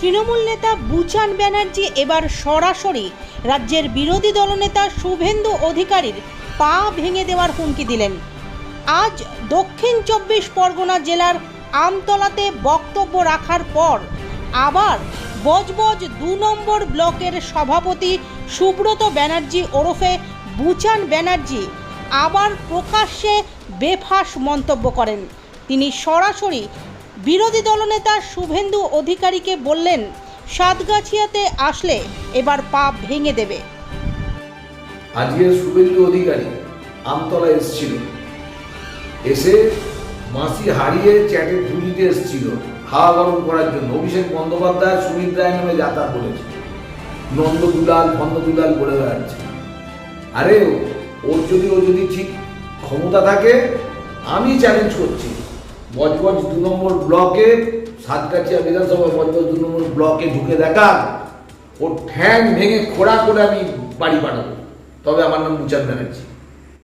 তৃণমূল নেতা বুচান ব্যানার্জি এবার সরাসরি রাজ্যের বিরোধী দলনেতা শুভেন্দু অধিকারীর পা ভেঙে দেওয়ার হুমকি দিলেন। আজ দক্ষিণ চব্বিশ পরগনা জেলার আমতলাতে বক্তব্য রাখার পর আবার বজবজ দু নম্বর ব্লকের সভাপতি সুব্রত ব্যানার্জি ওরফে বুচান ব্যানার্জি আবার প্রকাশ্যে বেফাস মন্তব্য করেন। তিনি সরাসরি বিরোধী দলনেতা শুভেন্দু অধিকারীকে বললেন, সাতগাছিয়াতে আসলে এবার পা ভেঙে দেবে। আজকে শুভেন্দু অধিকারী আমতলা এসেছিল। এসে মাসি হারিয়ে চ্যাটে তুলিতে এসেছিল। হাওয়া গরম করার জন্য। অভিষেক বন্দ্যোপাধ্যায় সুমিত রায় নামে যাতায়াত করেছে। নন্দ দুলাল ফন্দ দুলাল বলে বেড়াচ্ছে। আরে, ওর যদি ও যদি ঠিক ক্ষমতা থাকে, আমি চ্যালেঞ্জ করছি। বজবজ দু নম্বর ব্লকে সাতকাছিয়া বিধানসভা বজবজ দু নম্বর ব্লকে ঢুকে দেখা, ওর ঠ্যাং ভেঙে খোড়া করে আমি বাড়ি পাঠাবো। তবে আমার নাম মুচান ব্যানার্জি।